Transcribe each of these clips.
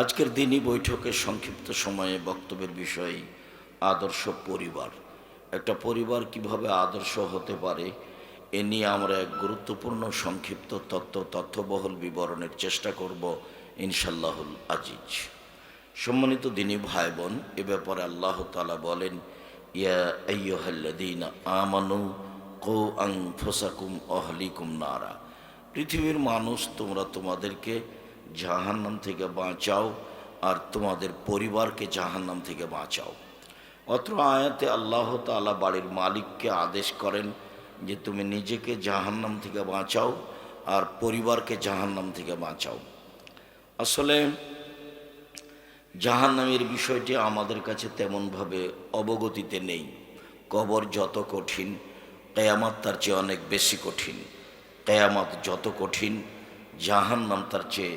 আজকের দিনই বৈঠকের সংক্ষিপ্ত সময়ে বক্তব্যের বিষয়, আদর্শ পরিবার। একটা পরিবার কীভাবে আদর্শ হতে পারে, এ নিয়ে আমরা এক গুরুত্বপূর্ণ সংক্ষিপ্ত তত্ত্ব, তথ্যবহল বিবরণের চেষ্টা করব ইনশাল্লাহুল আজিজ। সম্মানিত দিনী ভাই বোন এ ব্যাপারে আল্লাহ তালা বলেন, ইয়া কো আং নারা। পৃথিবীর মানুষ তোমরা তোমাদেরকে জাহান্নাম থেকে বাঁচাও আর তোমাদের পরিবারকে জাহান্নাম থেকে বাঁচাও। অত্র আয়াতে আল্লাহ তাআলা বাড়ির মালিককে আদেশ করেন যে তুমি নিজেকে জাহান্নাম থেকে বাঁচাও আর পরিবারকে জাহান্নাম থেকে বাঁচাও। আসলে জাহান্নামের বিষয়টি আমাদের কাছে তেমনভাবে অবগতিতে নেই। কবর যত কঠিন, কেয়ামাত তার চেয়ে অনেক বেশি কঠিন। কেয়ামাত যত কঠিন, জাহান্নাম তার চেয়ে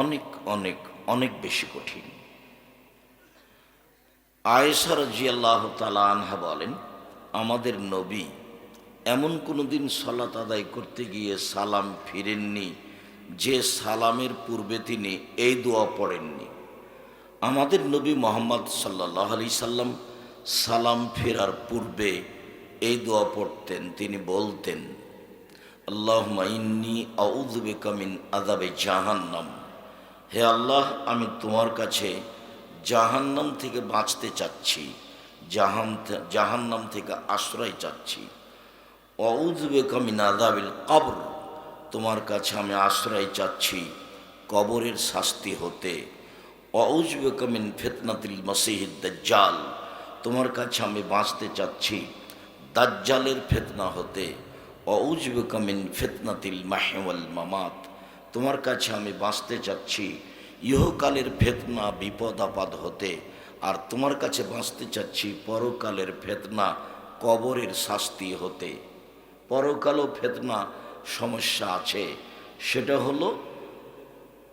অনেক অনেক অনেক বেশি কঠিন। আয়েশা রাজিয়াল্লাহ তালা আনহা বলেন, আমাদের নবী এমন কোনো দিন সলাত আদায় করতে গিয়ে সালাম ফিরেননি, যে সালামের পূর্বে তিনি এই দোয়া পড়েননি। আমাদের নবী মোহাম্মদ সাল্লাহ আলি সাল্লাম সালাম ফেরার পূর্বে এই দোয়া পড়তেন, তিনি বলতেন আল্লাহ ইন্নি আউদ্বে কামিন আদাবে জাহান্নাম। হে আল্লাহ, আমি তোমার কাছে জাহান্নাম থেকে বাঁচতে চাচ্ছি, জাহান জাহান্নাম থেকে আশ্রয় চাচ্ছি। অউদ্বে কামিন আদাবিল কবর, তোমার কাছে আমি আশ্রয় চাচ্ছি কবরের শাস্তি হতে। অউজবে কামিন ফেতনাতিল মসিহিদ দাজ্জাল, তোমার কাছে আমি বাঁচতে চাচ্ছি দাজ্জালের ফেতনা হতে। অউজবে কামিন ফেতনাতিল মাহেওয়াল মামাত তোমার কাছে আমি বাঁচতে চাচ্ছি। ইহকালের ফেতনা বিপদ আপদ হতে, আর তোমার কাছে বাঁচতে চাচ্ছি পরকালের ফেতনা কবরের শাস্তি হতে। পরকালও ফেতনা সমস্যা আছে, সেটা হলো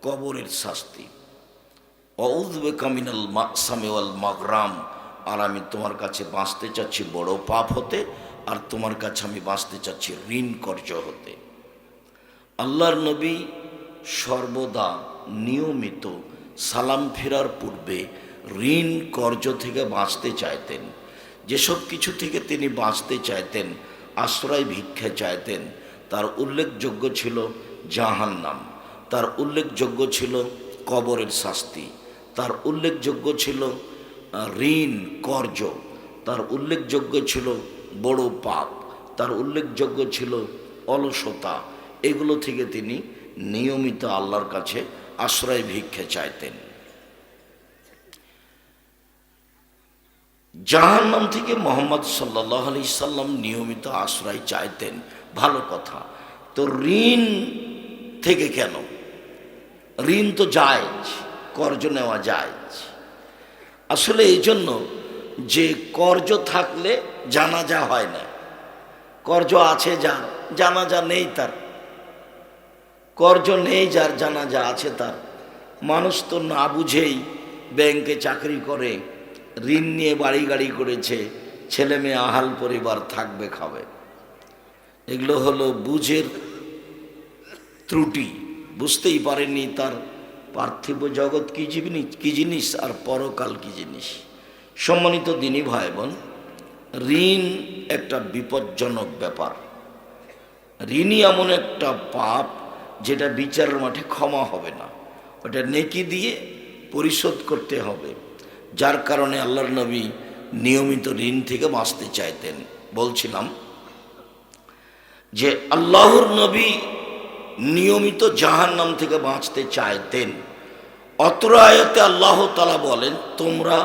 কবরের শাস্তি। অউদ্বে কামিনাল মাকসামেওয়াল মাগরাম, আর আমি তোমার কাছে বাঁচতে চাচ্ছি বড় পাপ হতে, আর তোমার কাছে আমি বাঁচতে চাচ্ছি ঋণ কর্য হতে। আল্লাহর নবী সর্বদা নিয়মিত সালাম ফেরার পূর্বে ঋণ কর্য থেকে বাঁচতে চাইতেন। যেসব কিছু থেকে তিনি বাঁচতে চাইতেন, আশ্রয় ভিক্ষা চাইতেন, তার উল্লেখযোগ্য ছিল জাহান্নাম। তার উল্লেখযোগ্য ছিল কবরের শাস্তি। তার উল্লেখযোগ্য ছিল ঋণ কর্য তার উল্লেখযোগ্য ছিল বড় পাপ। তার উল্লেখযোগ্য ছিল অলসতা। এগুলো থেকে তিনি নিয়মিত আল্লাহর কাছে আশ্রয় ভিক্ষে চাইতেন। জাহান্নাম থেকে মোহাম্মদ সাল্লাহ আলি সাল্লাম নিয়মিত আশ্রয় চাইতেন। ভালো কথা। তো ঋণ থেকে কেন? ঋণ তো যায় কর্জ নেওয়া যায় আসলে এই জন্য যে কর্জ থাকলে জানাজা হয় না। কর্জ আছে যার, জানাজা নেই তার। কর্জ নেই যার জানা যা আছে তার। মানুষ তো না বুঝেই ব্যাংকে চাকরি করে, ঋণ নিয়ে বাড়ি গাড়ি করেছে, ছেলে মেয়ে আহাল পরিবার থাকবে খাবে। এগুলো হলো বুঝের ত্রুটি। বুঝতেই পারেনি তার পার্থিব জগৎ কী জিনিস কী জিনিস আর পরকাল কী জিনিস। সম্মানিত দিনী ভাই বোন ঋণ একটা বিপজ্জনক ব্যাপার। ঋণই এমন একটা পাপ যেটা বিচারের মাঠে ক্ষমা হবে না, ওটা নেকি দিয়ে পরিশোধ করতে হবে। যার কারণে আল্লাহর নবী নিয়মিত ঋণ থেকে বাঁচতে চাইতেন। বলছিলাম যে আল্লাহর নবী নিয়মিত জাহান্নাম থেকে বাঁচতে চাইতেন। অত্র আয়তে আল্লাহ তালা বলেন, তোমরা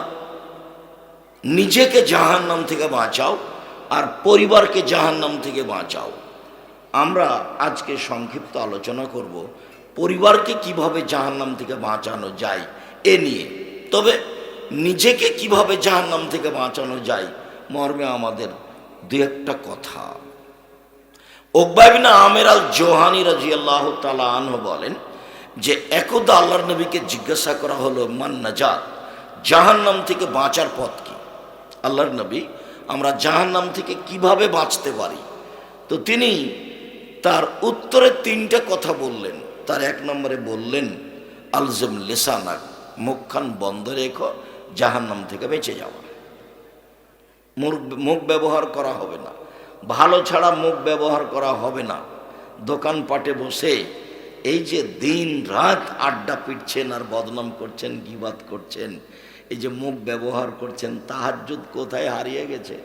নিজেকে জাহান্নাম থেকে বাঁচাও আর পরিবারকে জাহান্নাম থেকে বাঁচাও। আমরা আজকে সংক্ষিপ্ত আলোচনা করব পরিবারকে কীভাবে জাহান্নাম থেকে বাঁচানো যায় এ নিয়ে। তবে নিজেকে কীভাবে জাহান্নাম থেকে বাঁচানো যায় মর্মে আমাদের দু একটা কথা। ওকবাবিনা আমের আল জোহানি রাজি আল্লাহ তালা আনহ বলেন যে, একদা আল্লাহর নবীকে জিজ্ঞাসা করা হলো, মান নাজাত? জাহান্নাম থেকে বাঁচার পথ কি? আল্লাহর নবী, আমরা জাহান্নাম থেকে কীভাবে বাঁচতে পারি? তো তিনি তার উত্তরে তিনটা কথা বললেন। তার এক নম্বরে বললেন, আলজম লেসানাক মুখখান বন্ধ রেখো, জাহান্নাম থেকে বেঁচে যাওয়া মুখ মুখ ব্যবহার করা হবে না। ভালো ছাড়া মুখ ব্যবহার করা হবে না। দোকানপাটে বসে এই যে দিন রাত আড্ডা পিটছেন আর বদনাম করছেন, গিবাদ করছেন, এই যে মুখ ব্যবহার করছেন, তাহাজ্জুদ কোথায় হারিয়ে গেছে?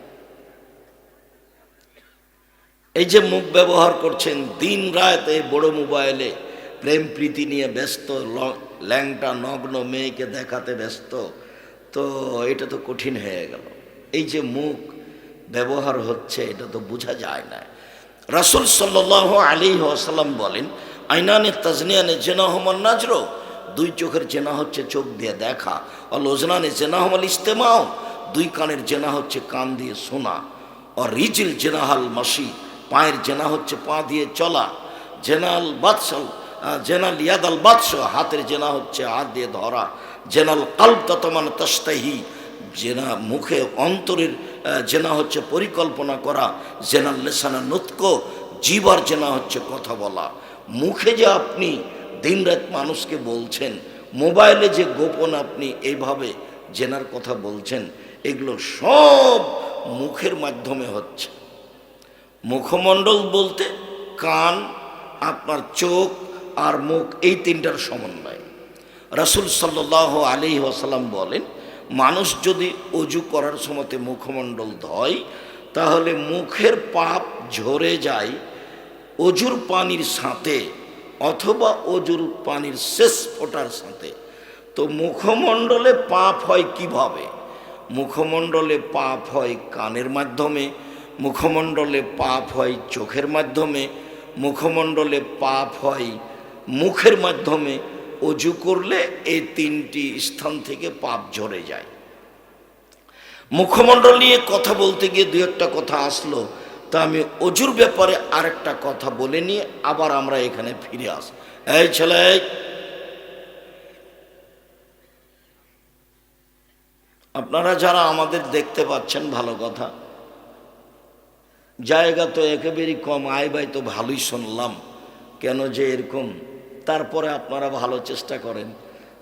এই যে মুখ ব্যবহার করছেন, দিন রাত এই বড় মোবাইলে প্রেম প্রীতি নিয়ে ব্যস্ত ল্যাংটা নগ্ন মেয়েকে দেখাতে ব্যস্ত, তো এটা তো কঠিন হয়ে গেল। এই যে মুখ ব্যবহার হচ্ছে, এটা তো বোঝা যায় না। রাসুল সাল্লাহ আলী আসাল্লাম বলেন, আইনানে তাজনিয়ানে জেনা হমান নাজরো। দুই চোখের জেনা হচ্ছে চোখ দিয়ে দেখা, অল ওজনানে জেনা হমাল ইস্তেমাও দুই কানের জেনা হচ্ছে কান দিয়ে শোনা। ও রিজিল জেনাহাল মাসি পায়ের জেনা হচ্ছে পা দিয়ে চলা, জেনাল বাদশাল জেনাল ইয়াদাল বাদশ হাতের জেনা হচ্ছে হাত দিয়ে ধরা, জেনাল কাল্প ততমান তস্তাহি জেনা মুখে অন্তরের জেনা হচ্ছে পরিকল্পনা করা, জেনাল লেসানা নুৎক জীবার জেনা হচ্ছে কথা বলা। মুখে যে আপনি দিনরাত মানুষকে বলছেন, মোবাইলে যে গোপন আপনি এইভাবে জেনার কথা বলছেন, এগুলো সব মুখের মাধ্যমে হচ্ছে। মুখমণ্ডল বলতে কান, আপনার চোখ আর মুখ, এই তিনটার সমন্বয়। রাসুল সাল্লাহ আলী ওসালাম বলেন, মানুষ যদি অজু করার সময়তে মুখমণ্ডল ধয়, তাহলে মুখের পাপ ঝরে যায় অজুর পানির সাথে অথবা অজুর পানির শেষ ফোটার সাথে। তো মুখমণ্ডলে পাপ হয় কীভাবে? মুখমণ্ডলে পাপ হয় কানের মাধ্যমে মুখমণ্ডলে পাপ হয় চোখের মাধ্যমে, মুখমণ্ডলে পাপ হয় মুখের মাধ্যমে, অজু করলে এই তিনটি স্থান থেকে পাপ ঝরে যায় মুখমণ্ডল নিয়ে কথা বলতে গিয়ে দু একটা কথা আসলো, তা আমি অজুর ব্যাপারে আরেকটা কথা বলে নিয়ে আবার আমরা এখানে ফিরে আস, এই ছেলে। আপনারা যারা আমাদের দেখতে পাচ্ছেন, ভালো কথা জায়গা তো একেবারেই কম, আয় বাই তো ভালোই শুনলাম। কেন যে এরকম? তারপরে আপনারা ভালো চেষ্টা করেন।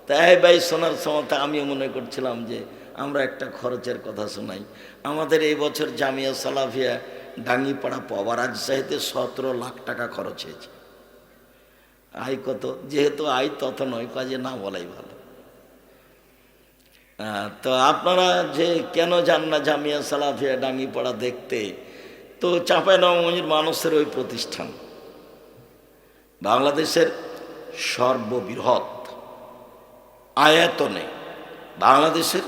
তাই ভাই শোনার সময় আমিও মনে করছিলাম যে আমরা একটা খরচের কথা শোনাই। আমাদের এই বছর জামিয়া সালাফিয়া ডাঙ্গিপাড়া পাওয়া রাজশাহীতে সতেরো লাখ টাকা খরচ হয়েছে। আয় কত? যেহেতু আয় তত নয় কাজে না বলাই ভালো। তো আপনারা যে কেন যান না জামিয়া সালাফিয়া ডাঙ্গিপাড়া দেখতে? তো চাঁপাই চাঁপাইনবাবগঞ্জের মানুষের ওই প্রতিষ্ঠান। বাংলাদেশের সর্ববৃহৎ আয়তনে বাংলাদেশের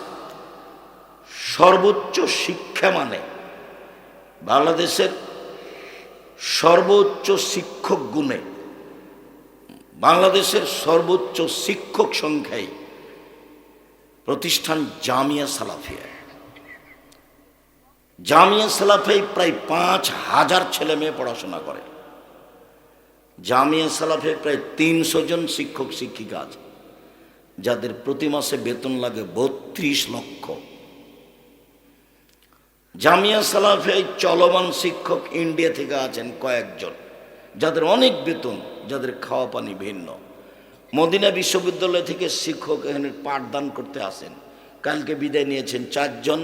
সর্বোচ্চ শিক্ষা মানে বাংলাদেশের সর্বোচ্চ শিক্ষক গুণে বাংলাদেশের সর্বোচ্চ শিক্ষক সংখ্যায় প্রতিষ্ঠান জামিয়া সালাফিয়া। জামিয়া সালাফে প্রায় পাঁচ হাজার ছেলে মেয়ে পড়াশোনা করে। জামিয়া সালাফে প্রায় তিনশো জন শিক্ষক, শিক্ষিকা আছে, যাদের প্রতি মাসে বেতন লাগে বত্রিশ লক্ষ। জামিয়া সালাফে চলমান শিক্ষক ইন্ডিয়া থেকে আছেন কয়েকজন, যাদের অনেক বেতন, যাদের খাওয়া পানি ভিন্ন। মদিনা বিশ্ববিদ্যালয় থেকে শিক্ষক এখানে পাঠদান করতে আসেন। কালকে বিদায় নিয়েছেন চারজন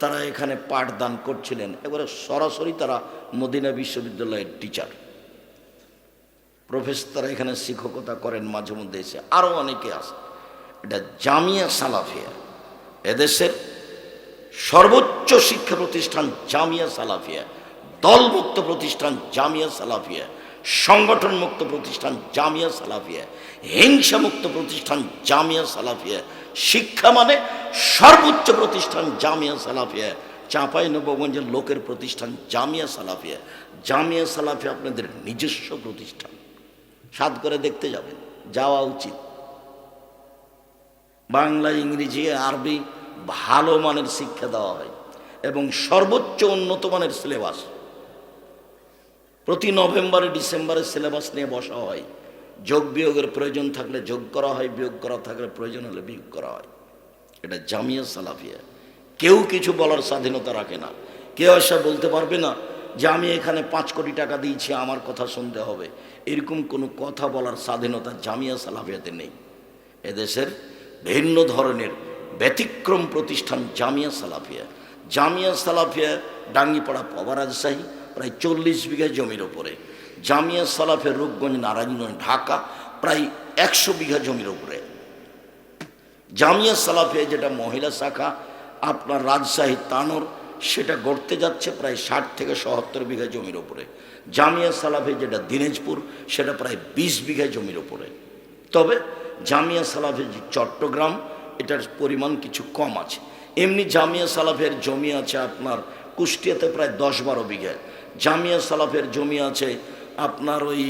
তারা এখানে পাঠদান করছিলেন। এবারে সরাসরি তারা মদিনা বিশ্ববিদ্যালয়ের টিচার প্রফেসর তারা এখানে শিক্ষকতা করেন মাঝে মধ্যে এসে। আরও অনেকে আসে এটা জামিয়া সালাফিয়া। এদেশের সর্বোচ্চ শিক্ষা প্রতিষ্ঠান জামিয়া সালাফিয়া। দলমুক্ত প্রতিষ্ঠান জামিয়া সালাফিয়া। সংগঠন মুক্ত প্রতিষ্ঠান জামিয়া সালাফিয়া। হিংসা মুক্ত প্রতিষ্ঠান জামিয়া সালাফিয়া। শিক্ষা মানে সর্বোচ্চ প্রতিষ্ঠান জামিয়া সালাফিয়া। চাঁপাই নবগঞ্জের লোকের প্রতিষ্ঠান জামিয়া সালাফিয়া। জামিয়া সালাফিয়া আপনাদের নিজস্ব প্রতিষ্ঠান। সাদ করে দেখতে যাবেন, যাওয়া উচিত। বাংলা, ইংরেজি, আরবি ভালো মানের শিক্ষা দেওয়া হয় এবং সর্বোচ্চ উন্নত মানের সিলেবাস। প্রতি নভেম্বরে, ডিসেম্বরে সিলেবাস নিয়ে বসা হয়। যোগ বিয়োগের প্রয়োজন থাকলে যোগ করা হয়, বিয়োগ করা থাকলে প্রয়োজন হলে বিয়োগ করা হয়। এটা জামিয়া সালাফিয়া। কেউ কিছু বলার স্বাধীনতা রাখে না। কেউ এসে বলতে পারবে না যে আমি এখানে পাঁচ কোটি টাকা দিয়েছি, আমার কথা শুনতে হবে। এরকম কোনো কথা বলার স্বাধীনতা জামিয়া সালাফিয়াতে নেই। এদেশের ভিন্ন ধরনের ব্যতিক্রম প্রতিষ্ঠান জামিয়া সালাফিয়া। জামিয়া সালাফিয়া ডাঙ্গিপাড়া পবা রাজশাহী, প্রায় চল্লিশ বিঘা জমির ওপরে। জামিয়া সালাফিয়া রূপগঞ্জ, নারায়ণগঞ্জ, ঢাকা, প্রায় একশো বিঘা জমির ওপরে জামিয়া সালাফে যেটা মহিলা শাখা, আপনার রাজশাহী, তানোর, সেটা গড়তে যাচ্ছে প্রায় ষাট থেকে সত্তর বিঘা জমির ওপরে জামিয়া সালাফিয়া যেটা দিনাজপুর, সেটা প্রায় বিশ বিঘা জমির ওপরে তবে জামিয়া সালাফের যে চট্টগ্রাম, এটার পরিমাণ কিছু কম আছে। এমনি জামিয়া সালাফের জমি আছে আপনার কুষ্টিয়াতে প্রায় দশ বারো বিঘা। জামিয়া সালাফের জমি আছে আপনার ওই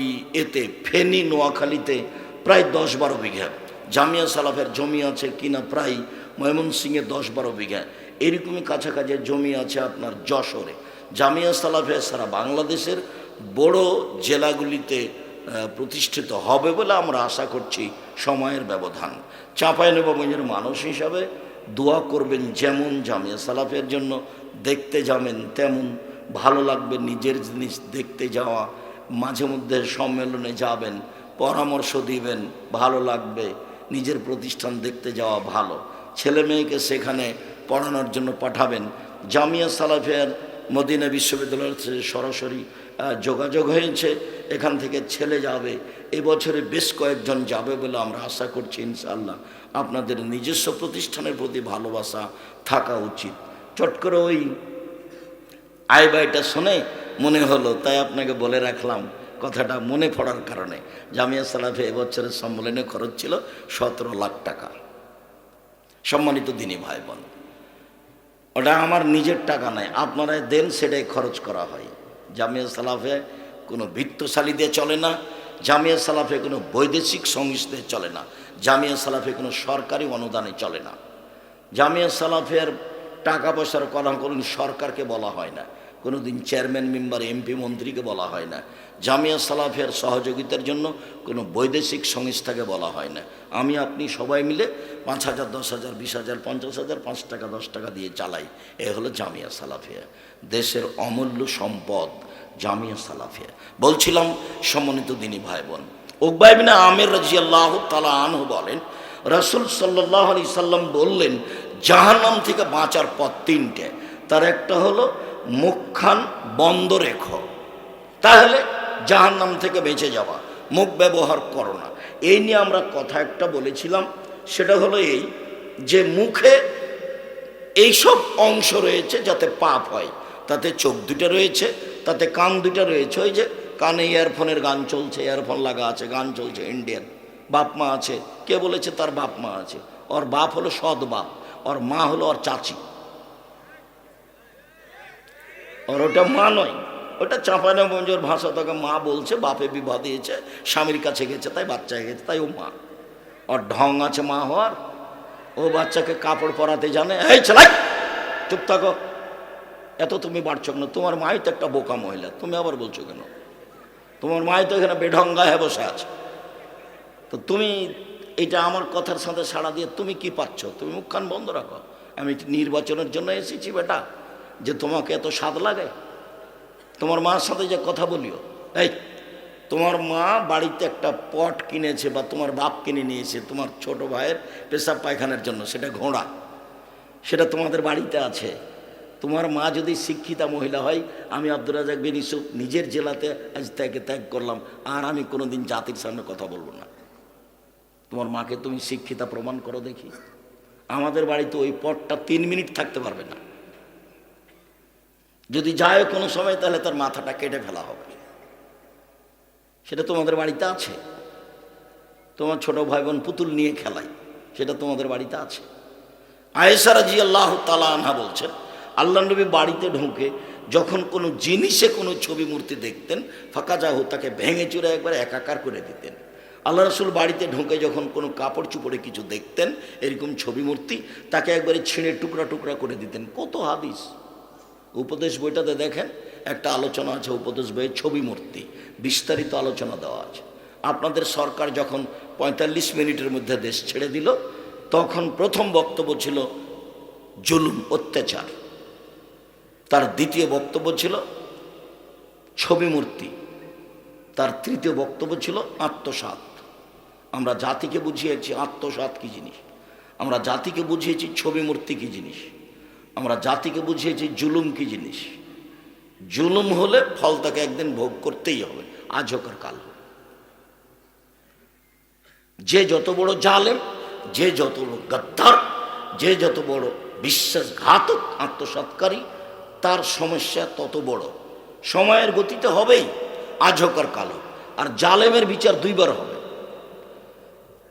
এতে, ফেনী নোয়াখালীতে প্রায় দশ বারো বিঘা। জামিয়া সালাফের জমি আছে কিনা প্রায় ময়মনসিংহে দশ বারো বিঘা। এরকমই কাছাকাছি জমি আছে আপনার যশোরে। জামিয়া সালাফে সারা বাংলাদেশের বড় জেলাগুলিতে প্রতিষ্ঠিত হবে বলে আমরা আশা করছি সময়ের ব্যবধান। চাঁপাইনবাবগঞ্জের মানুষ হিসাবে দোয়া করবেন যেমন জামিয়া সালাফের জন্য, দেখতে যাবেন তেমন ভালো লাগবে নিজের জিনিস দেখতে যাওয়া। মাঝে মধ্যে সম্মেলনে যাবেন, পরামর্শ দিবেন, ভালো লাগবে, নিজের প্রতিষ্ঠান দেখতে যাওয়া ভালো। ছেলে মেয়েকে সেখানে পড়ানোর জন্য পাঠাবেন। জামিয়া সালাফিয়ার মদিনা বিশ্ববিদ্যালয়ের সরাসরি যোগাযোগ হয়েছে, এখান থেকে ছেলে যাবে। এবছরে বেশ কয়েকজন যাবে বলে আমরা আশা করছি ইনশাআল্লাহ। আপনাদের নিজস্ব প্রতিষ্ঠানের প্রতি ভালোবাসা থাকা উচিত। চট করে ওই আয় ব্যয়টা শুনে মনে হলো, তাই আপনাকে বলে রাখলাম, কথাটা মনে পড়ার কারণে। জামিয়া সালাফে এবছরের সম্মেলনে খরচ ছিল সতেরো লাখ টাকা। সম্মানিত দিনী ভাই বোন ওটা আমার নিজের টাকা নয় আপনারা দেন, সেটাই খরচ করা হয়। জামিয়া সালাফে কোনো বৃত্তশালী দিয়ে চলে না, জামিয়া সালাফে কোনো বৈদেশিক সংস্থা চলে না, জামিয়া সালাফে কোনো সরকারি অনুদানে চলে না। জামিয়া সালাফের টাকা পয়সার কথা কোনো সরকারকে বলা হয় না। কোনো দিন চেয়ারম্যান মেম্বার এমপি মন্ত্রীকে বলা হয় না। জামিয়া সালাফের সহযোগিতার জন্য কোনো বৈদেশিক সংস্থাকে বলা হয় না। আমি, আপনি সবাই মিলে পাঁচ হাজার, দশ হাজার, বিশ হাজার, পঞ্চাশ হাজার, পাঁচ টাকা, দশ টাকা দিয়ে চালাই। এ হলো জামিয়া সালাফিয়া। দেশের অমূল্য সম্পদ জামিয়া সালাফিয়া। বলছিলাম সম্মানিত দিনী ভাই বোন উকবাইবিনা আমের রাজি আল্লাহ তালা আনহু বলেন, রসুল সাল্লাহ আলি সাল্লাম বললেন, জাহান্নাম থেকে বাঁচার পথ তিনটে। তার একটা হলো মুখখান বন্ধ রেখো। তাহলে জাহান্নাম থেকে বেঁচে যাওয়া। মুখ ব্যবহার করো না। এই নিয়ে আমরা কথা একটা বলেছিলাম। সেটা হলো এই যে মুখে এইসব অংশ রয়েছে যাতে পাপ হয়। তাতে চোখ দুটা রয়েছে, তাতে কান দুটা রয়েছে। ওই যে কানে ইয়ারফোনের গান চলছে, ইয়ারফোন লাগা আছে, গান চলছে, ইন্ডিয়ান। বাপ মা আছে, কে বলেছে তার বাপ মা আছে? ওর বাপ হলো সৎ বাপ, ওর মা হলো ওর চাচি। ওর ওটা মা নয়, ওটা চাঁপানগঞ্জের ভাষা তাকে মা বলছে, বাপে বিবাহ দিয়েছে, স্বামীর কাছে গেছে, তাই বাচ্চা গেছে, তাই ও মা। ওর ঢং আছে মা হওয়ার, ও বাচ্চাকে কাপড় পরাতে জানে, এই ছেলাই চুপ থাকো। এত তুমি বাড়ছো না তোমার মাই তো একটা বোকা মহিলা, তুমি আবার বলছো কেন? তোমার মাই তো এখানে বেঢঙ্গা হয়ে বসে আছে। তো তুমি, এটা আমার কথার সাথে সাড়া দিয়ে তুমি কি পাচ্ছ? তুমি মুখখান বন্ধ রাখো। আমি নির্বাচনের জন্য এসেছি বেটা। যে তোমাকে এত স্বাদ লাগে? তোমার মার সাথে যে কথা বলিও। এই, তোমার মা বাড়িতে একটা পট কিনেছে বা তোমার বাপ কিনে নিয়েছে তোমার ছোট ভাইয়ের পেশাব পায়খানার জন্য, সেটা ঘোড়া। সেটা তোমাদের বাড়িতে আছে। তোমার মা যদি শিক্ষিতা মহিলা হয়, আমি আব্দুল রাজাক বিন ইসুফ নিজের জেলাতে আজ ত্যাগে ত্যাগ করলাম, আর আমি কোনোদিন জাতির সামনে কথা বলব না। তোমার মাকে তুমি শিক্ষিতা প্রমাণ করো দেখি। আমাদের বাড়িতে ওই পটটা তিন মিনিট থাকতে পারবে না। যদি যায় কোনো সময়, তাহলে তার মাথাটা কেটে ফেলা হবে। সেটা তোমাদের বাড়িতে আছে। তোমার ছোট ভাই বোন পুতুল নিয়ে খেলাই সেটা তোমাদের বাড়িতে আছে। আয়েসারা জি আল্লাহ তালা আনহা বলছেন আল্লাহ নবী বাড়িতে ঢুকে যখন কোনো জিনিসে কোনো ছবি মূর্তি দেখতেন, ফাঁকা যাহু তাকে ভেঙে চুরে একবার একাকার করে দিতেন। আল্লাহ রসুল বাড়িতে ঢুকে যখন কোনো কাপড় চুপড়ে কিছু দেখতেন, এরকম ছবি মূর্তি, তাকে একবারে ছিঁড়ে টুকরা টুকরা করে দিতেন। কত হাদিস। উপদেশ বইটাতে দেখেন, একটা আলোচনা আছে, উপদেশ বইয়ের ছবি মূর্তি, বিস্তারিত আলোচনা দেওয়া আছে। আপনাদের সরকার যখন পঁয়তাল্লিশ মিনিটের মধ্যে দেশ ছেড়ে দিল, তখন প্রথম বক্তব্য ছিল জুলুম, অত্যাচার। তার দ্বিতীয় বক্তব্য ছিল ছবি মূর্তি। তার তৃতীয় বক্তব্য ছিল আত্মসাত আমরা জাতিকে বুঝিয়েছি আত্মসাত কি জিনিস? আমরা জাতিকে বুঝিয়েছি ছবি মূর্তি কি জিনিস? আমরা জাতিকে বুঝিয়েছি, জুলুম কি জিনিস? জুলুম হলে ফল তাকে একদিন ভোগ করতেই হবে, আজ হোক আর কাল যে যত বড় জালেম, যে যত বড় গাদ্দার, যে যত বড় বিশ্বাসঘাতক, আত্মসৎকারী, তার সমস্যা তত বড়। সময়ের গতিতে হবেই, আজ হোক আর কাল আর জালেমের বিচার দুইবার হবে।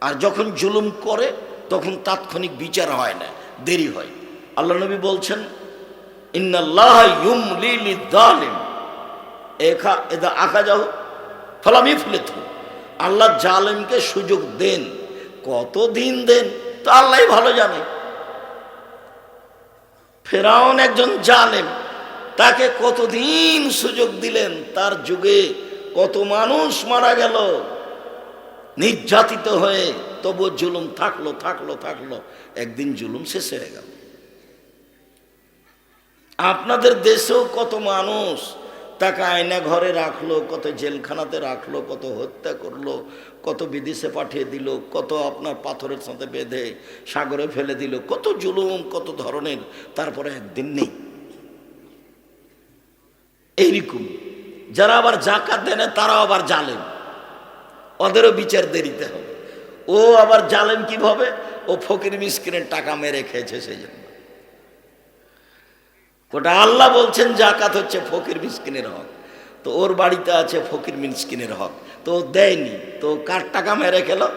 আর যখন জুলুম করে, তখন তাৎক্ষণিক বিচার হয় না, দেরি হয়। আল্লাহ নবী বলছেন, ইন্নাল্লাহ ইউমলি লিদ্দালিম। এখা, এদা আঁকা যাও ফলামি ফুলে থু আল্লাহ জালেমকে সুযোগ দেন। কত দিন দেন তো আল্লাহ ভালো জানে। ফেরাউন একজন জালেম, তাকে কতদিন সুযোগ দিলেন, তার যুগে কত মানুষ মারা গেল। নির্যাতিত হয়ে তবু জুলুম থাকল থাকল থাকল। একদিন জুলুম শেষ হয়ে গেল। আপনাদের দেশেও কত মানুষ তাকে আয়না ঘরে রাখল, কত জেলখানাতে রাখল, কত হত্যা করল, কত বিদেশে পাঠিয়ে দিল, কত আপনার পাথরের সাথে বেঁধে সাগরে ফেলে দিল, কত জুলুম, কত ধরনের, তারপরে একদিন নেই। এইরকম। যারা আবার জাকাত দেয় না, তারাও আবার জালেম। ওদেরও বিচার দেরিতে হবে। ও আবার জালেম কীভাবে? ও ফকির মিসকিনের টাকা মেরে খেয়েছে সেই জন্য। ওটা আল্লাহ বলছেন, জাকাত হচ্ছে ফকির মিসকিনের হক। তো ওর বাড়িতে আছে ফকির মিসকিনের হক। তো দেয়নি, তো কার টাকা মেরে খেলো?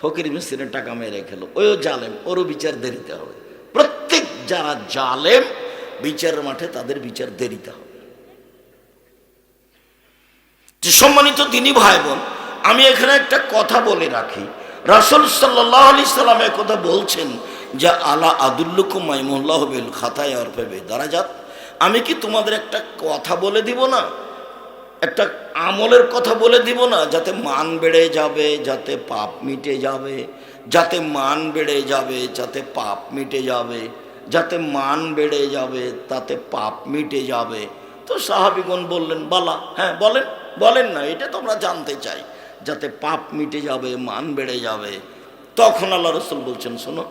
ফকির মিসকিনের টাকা মেরে খেলো। ওইও জালেম ওরও বিচার দেরিতে হবে। প্রত্যেক যারা জালেম, বিচারের মাঠে তাদের বিচার দেরিতে হবে। যে সম্মানিত দিনী ভাই বোন আমি এখানে একটা কথা বলে রাখি। রাসুল সাল্লাহ আলি সাল্লাম কথা বলছেন যে আলা আদুল্লুকু মাইমুল্লাহ বিল খাতায় অর্পেবে দারাজাত আমি কি তোমাদের একটা কথা বলে দিব না? একটা আমলের কথা বলে দিব না? যাতে মান বেড়ে যাবে, যাতে পাপ মিটে যাবে, যাতে মান বেড়ে যাবে, যাতে পাপ মিটে যাবে, যাতে মান বেড়ে যাবে, তাতে পাপ মিটে যাবে। তো সাহাবিগণ বললেন, বালা হ্যাঁ বলেন বলেন না, এটা তোমরা জানতে চাই। যাতে পাপ মিটে যাবে, মান বেড়ে যাবে। তখন আল্লাহ রসুল বলছেন, শোনো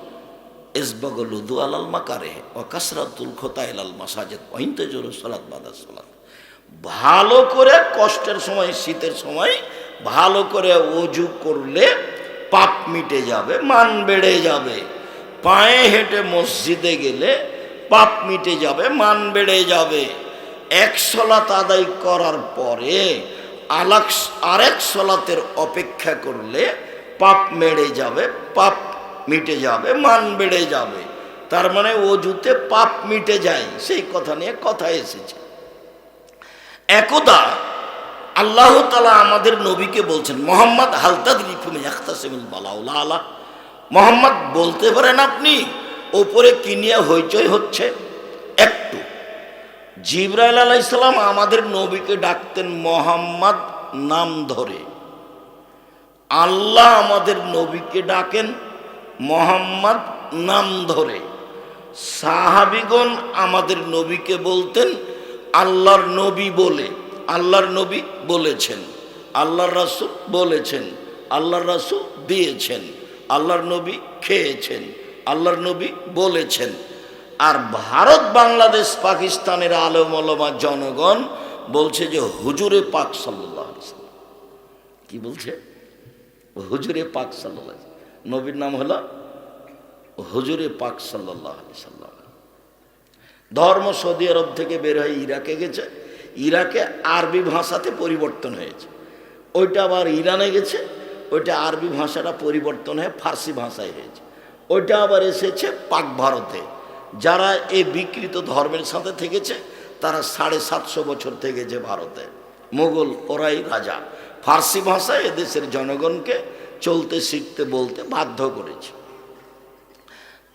এসবাগল উদু আলাল মাকারে ও কাসরাতুল খোতা এলাল মাসাজেদ। অহিনতে জোর সলাৎ বাদা সলাৎ ভালো করে কষ্টের সময়, শীতের সময় ভালো করে অজু করলে পাপ মিটে যাবে, মান বেড়ে যাবে। পায়ে হেঁটে মসজিদে গেলে পাপ মিটে যাবে, মান বেড়ে যাবে। এক সলাত আদায় করার পরে আলাক আরেক সলাতের অপেক্ষা করলে পাপ মেড়ে যাবে, পাপ মিটে যাবে, মান বেড়ে যাবে। তার মানে অজুতে পাপ মিটে যায়, সেই কথা নিয়ে কথা এসেছে। একদা আল্লাহ তালা আমাদের নবীকে বলছেন, মোহাম্মদ হালতাদ রিফুমে আখতাসিমুল বালাউলা আলা মোহাম্মদ, বলতে পারেন আপনি, ওপরে কি নিয়ে হইচই হচ্ছে? একটু। জিব্রাইল আলাইসালাম আমাদের নবীকে ডাকতেন মোহাম্মদ নাম ধরে। আল্লাহ আমাদের নবীকে ডাকেন মোহাম্মদ নাম ধরে। সাহাবিগণ আমাদের নবীকে বলতেন, আল্লাহর নবী বলে, আল্লাহর নবী বলেছেন, আল্লাহর রাসুল বলেছেন, আল্লাহর রাসুল দিয়েছেন, আল্লাহর নবী খেয়েছেন, আল্লাহর নবী বলেছেন। আর ভারত, বাংলাদেশ, পাকিস্তানের আলম আলমা জনগণ বলছে যে, হুজুরে পাক সাল্লাহ কি বলছে? হুজুরে পাক সাল্লাহ নবীর নাম হলো হুজুরে পাক সাল্লাহ সাল্লাম। ধর্ম সৌদি আরব থেকে বের হয়ে ইরাকে গেছে। ইরাকে আরবি ভাষাতে পরিবর্তন হয়েছে। ওইটা আবার ইরানে গেছে, ওইটা আরবি ভাষাটা পরিবর্তন হয়ে ফার্সি ভাষায় হয়েছে। ওইটা আবার এসেছে পাক ভারতে। যারা এই বিকৃত ধর্মের সাথে থেকেছে, তারা সাড়ে সাতশো বছর থেকেছে ভারতে। মোগল ওরাই রাজা। ফার্সি ভাষায় এদেশের জনগণকে চলতে শিখতে বলতে বাধ্য করেছে।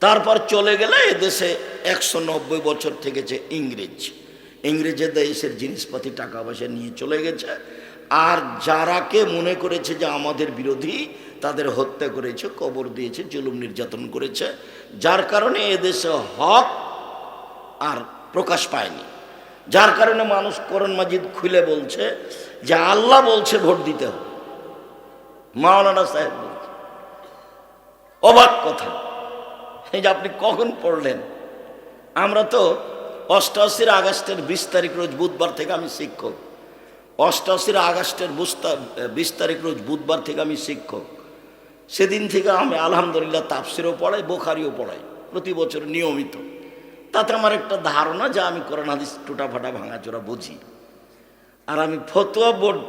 তারপর চলে গেলে এদেশে একশো নব্বই বছর থেকেছে ইংরেজ। ইংরেজের দেশের জিনিসপাতি টাকা পয়সা নিয়ে চলে গেছে। আর যারাকে মনে করেছে যে আমাদের বিরোধী, তাদের হত্যা করেছে, কবর দিয়েছে, জুলুম নির্যাতন করেছে। যার কারণে এদেশে হক আর প্রকাশ পায়নি। যার কারণে মানুষ করণ মাজিদ খুলে বলছে যে আল্লাহ বলছে ভোট দিতে হবে। মাওলানা সাহেব বলছে, অবাক কথা। এই যে আপনি কখন পড়লেন? আমরা তো অষ্টআশির আগস্টের বিশ তারিখ রোজ বুধবার থেকে আমি শিক্ষক। অষ্টআশির আগস্টের বিশ তারিখ রোজ বুধবার থেকে আমি শিক্ষক। সেদিন থেকে আমি আলহামদুলিল্লাহ তাপসিরও পড়াই, বোখারিও পড়াই, প্রতি বছর নিয়মিত। তাতে আমার একটা ধারণা যে আমি কোরআন হাদিস টুটাফাটা ভাঙাচোরা বুঝি। আর আমি ফতোয়া বোর্ড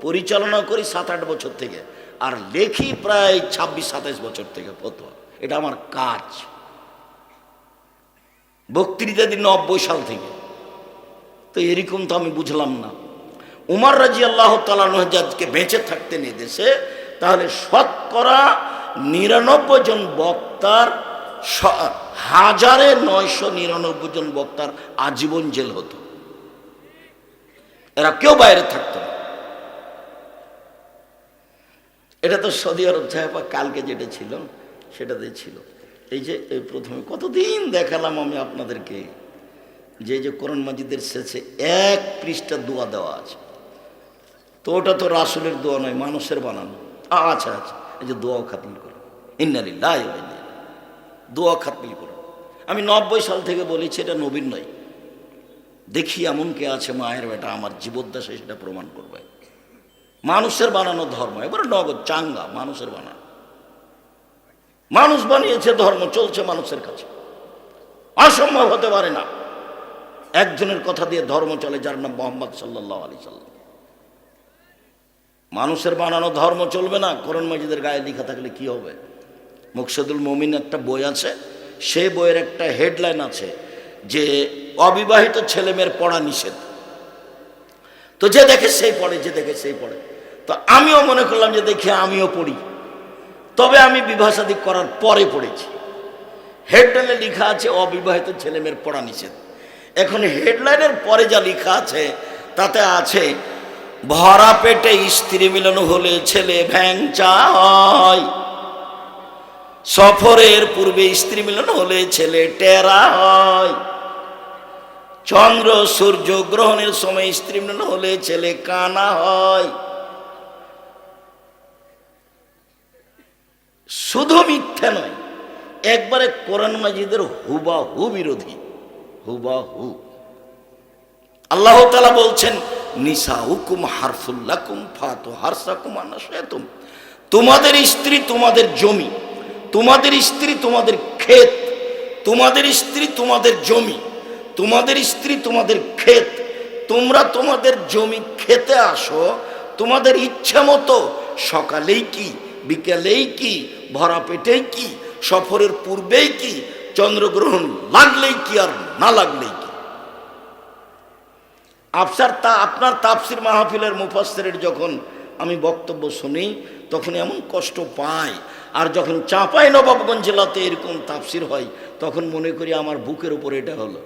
পরিচালনা করি সাত আট বছর থেকে। আর লেখি প্রায় ছাব্বিশ, সাতাইশ বছর থেকে ফতোয়া এটা আমার কাজ। বক্তৃতা দিন নব্বই সাল থেকে। তো এরকম তো আমি বুঝলাম না। উমার রাজি আল্লাহ তালাকে বেঁচে থাকতেন এ দেশে। তাহলে শতকরা নিরানব্বই জন বক্তার হাজারে নয়শো নিরানব্বই জন বক্তার আজীবন জেল হতো। এরা কেউ বাইরে থাকতো না। এটা তো সৌদি আরব সাহেবা কালকে যেটা ছিল, সেটাতে ছিল। এই যে, এই প্রথমে কতদিন দেখালাম আমি আপনাদেরকে, যে যে কোরআন মাজিদের শেষে এক পৃষ্ঠা দোয়া দেওয়া আছে। তো ওটা তো রাসুলের দোয়া নয়, মানুষের বানানো। আচ্ছা আচ্ছা এই যে দোয়াও খাতমিল করো। ইন্নালিল্লাহ দোয়া খাতমিল করো। আমি নব্বই সাল থেকে বলেছি, এটা নবীন নয়। দেখি এমন কে আছে মায়ের বেটা, আমার জীবদ্দশায় সেটা প্রমাণ করবে। মানুষের বানানো ধর্ম, এবারে নগদ চাঙ্গা, মানুষের বানানো। মানুষ বানিয়েছে ধর্ম, চলছে মানুষের কাছে। অসম্ভব হতে পারে না। একজনের কথা দিয়ে ধর্ম চলে, যার নাম মোহাম্মদ সাল্লাহ আলি সাল্লাম। মানুষের বানানো ধর্ম চলবে না করণ মাজিদের গায়ে লেখা থাকলে কি হবে? মুকসদুল মমিন একটা বই আছে সেই বইয়ের একটা হেডলাইন আছে যে অবিবাহিত ছেলেমেয়ের পড়া নিষেধ। তো যে দেখে সেই পড়ে, যে দেখে সেই পড়ে। তো আমিও মনে করলাম যে দেখে আমিও পড়ি। তবে আমি বিভাষাদি করার পরে পড়েছি। হেডলাইনে লেখা আছে, অবিবাহিত ছেলেমেয়ের পড়া নিষেধ। এখন হেডলাইনের পরে যা লেখা আছে, তাতে আছে, ভরা পেটে স্ত্রী মিলন হলে ছেলে ভ্যাংচা হয় সফরের পূর্বে স্ত্রী মিলন হলে ছেলে টেরা হয় চন্দ্র সূর্য গ্রহণের সময় স্ত্রী মিলন হলে ছেলে কানা হয় শুধু মিথ্যা নয়, একবারে কোরআন মাজিদের হুবা হু বিরোধী হুবা হু আল্লাহ তালা বলছেন নিসা হুকুম হারফুল্লাকুম ফাতো হারসাকুম তোমাদের স্ত্রী তোমাদের জমি, তোমাদের স্ত্রী তোমাদের ক্ষেত, তোমাদের স্ত্রী তোমাদের জমি, তোমাদের স্ত্রী তোমাদের ক্ষেত, তোমরা তোমাদের জমি খেতে আসো, তোমাদের ইচ্ছা মতো সকালেই কি বিকেলেই কি, ভরা পেটেই কি, সফরের পূর্বেই কি, চন্দ্রগ্রহণ লাগলেই কি আর না লাগলেই কি? আফসার তা, আপনার তাফসির মাহফিলের মুফাসসিরের যখন আমি বক্তব্য শুনি, তখন এমন কষ্ট পাই, আর যখন চাঁপাই নবাবগঞ্জ জেলাতে এরকম তাপসির হয়, তখন মনে করি আমার বুকের উপর এটা হলো।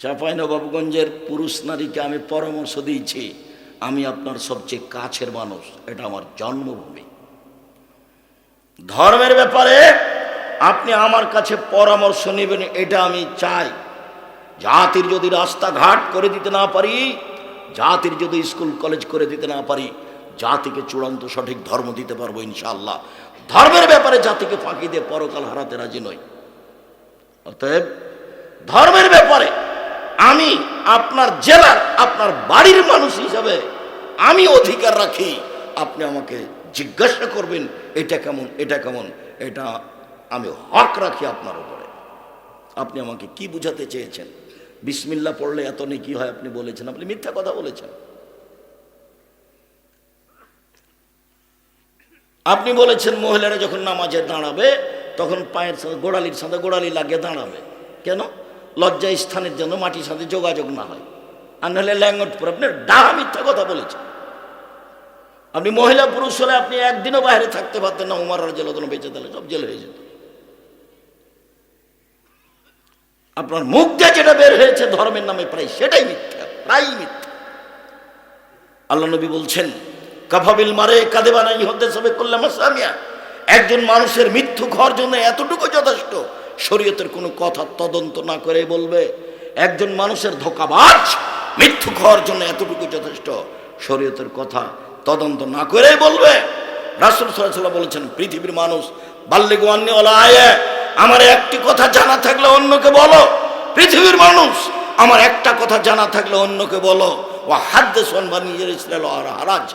চাঁপাই নবাবগঞ্জের পুরুষ নারীকে আমি পরামর্শ দিয়েছি আমি আপনার সবচেয়ে কাছের মানুষ, এটা আমার জন্মভূমি। ধর্মের ব্যাপারে আপনি আমার কাছে পরামর্শ নেবেন, এটা আমি চাই। জাতির যদি রাস্তাঘাট করে দিতে না পারি, জাতির যদি স্কুল, কলেজ করে দিতে না পারি, জাতিকে চূড়ান্ত সঠিক ধর্ম দিতে পারব ইনশাআল্লাহ। ধর্মের ব্যাপারে জাতিকে ফাঁকি দিয়ে পরকাল হারাতে রাজি নয় অতএব ধর্মের ব্যাপারে আমি আপনার জেলার, আপনার বাড়ির মানুষ হিসাবে আমি অধিকার রাখি। আপনি আমাকে জিজ্ঞাসা করবেন, এটা কেমন এটা কেমন? এটা আমি হক রাখি আপনার উপরে। আপনি আমাকে কি বুঝাতে চেয়েছেন? বিসমিল্লা পড়লে এত নেকি হয় আপনি বলেছেন, আপনি মিথ্যা কথা বলেছেন। আপনি বলেছেন, মহিলারা যখন নামাজে দাঁড়াবে, তখন পায়ের সাথে গোড়ালির সাথে গোড়ালি লাগিয়ে দাঁড়াবে। কেন? লজ্জা স্থানের জন্য মাটির সাথে যোগাযোগ না হয়। আর নাহলে ল্যাঙ্গট পরে আপনি ডাহা মিথ্যা কথা বলেছেন আপনি মহিলা পুরুষ হলে আপনি একদিনও বাইরে থাকতে পারতেন না, উমার জেলা বেঁচে দিলে সব জেল হয়ে যেত। আপনার মুখ দিয়ে যেটা বের হয়েছে ধর্মের নামে প্রায় সেটাই মিথ্যা, প্রায় মিথ্যা। আল্লাহ নবী বলছেন, কাফাবিল মারে কাঁদে বানাই হতে সবে করলাম একজন মানুষের মৃত্যু ঘর জন্য এতটুকু যথেষ্ট শরীয়তের কোনো কথা তদন্ত না করে বলবে, একজন মানুষের ধোকাবাজ মৃত্যু খাওয়ার জন্য এতটুকু যথেষ্ট। শরীয়তের কথা তদন্ত না করে বলবে। রাসুল সাল্লাহ বলেছেন, পৃথিবীর মানুষ বাল্যে গোয়ান্নি ওলা আয়ে, আমার একটি কথা জানা থাকলে অন্যকে বলো। পৃথিবীর মানুষ, আমার একটা কথা জানা থাকলে অন্যকে বলো। ও হাদ্দে সোনবা নিজের ইসলাল আর হারাজ